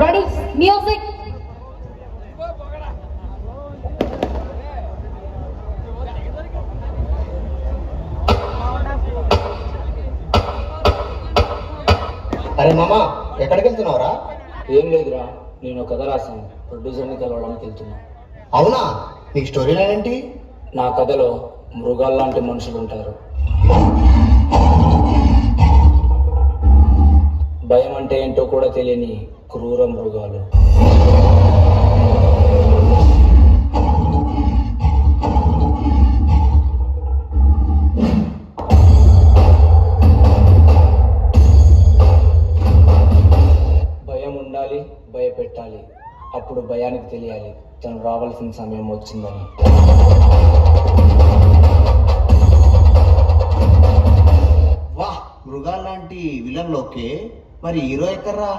Ready music అరే మామ ఎక్కడికి వెళ్తున్నావురా ఏం లేదురా నేను ఒక కథ రాశాను. ప్రొడ్యూసర్ని కలవడానికి వెళ్తున్నా. అవునా? నీ స్టోరీ ఏంటి నా కథలో మృగాల్లాంటి మనుషులు ఉంటారు భయం అంటే ఏంటో కూడా తెలియని క్రూర మృగాలు. భయం ఉండాలి భయపెట్టాలి. అప్పుడు భయానికి తెలియాలి. తను రావాల్సిన సమయం వచ్చిందని. వాహ్ మృగాలు లాంటి మరి హీరో ఎక్కర్రా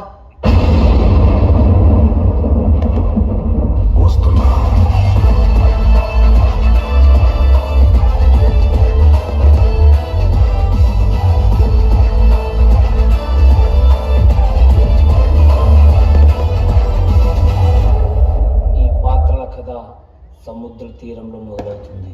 ఈ పాత్రల కథ సముద్ర తీరంలో మొదలవుతుంది.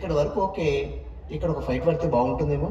ఇక్కడ వరకు ఓకే. ఇక్కడ ఒక ఫైట్ పడితే బాగుంటుందేమో.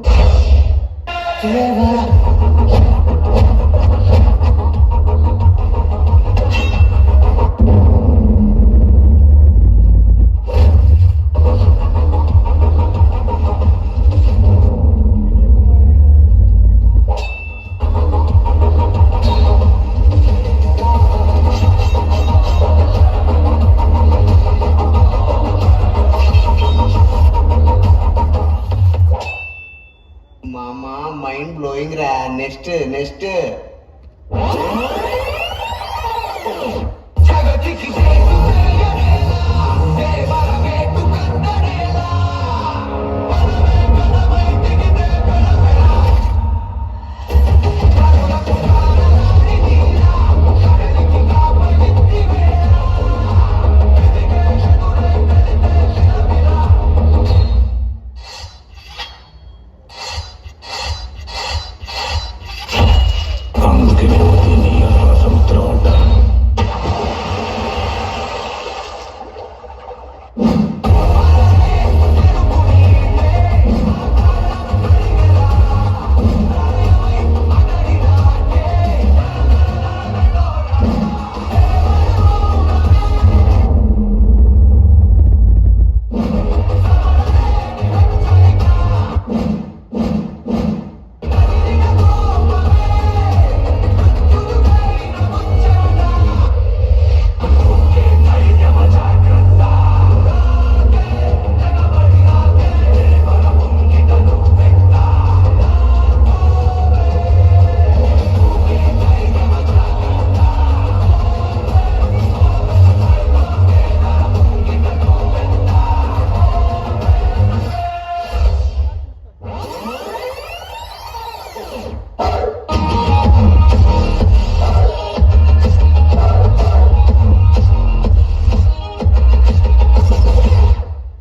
வைங்கடா நெக்ஸ்ட் நெக்ஸ்ட்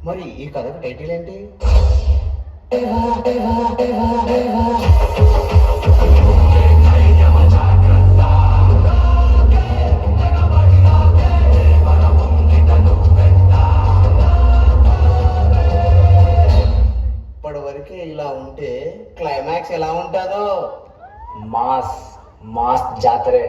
మరి ఈ కథకు టైటిల్ ఏంటి? मास मास जातरे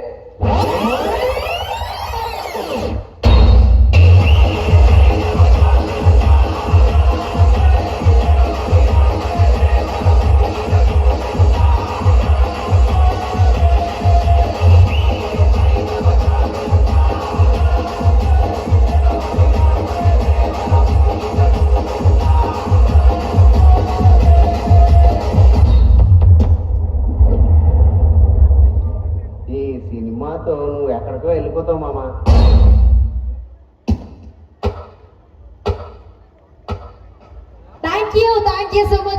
మామతో నువ్వు ఎక్కడికో వెళ్ళిపోతావు మామ. Thank you thank you so much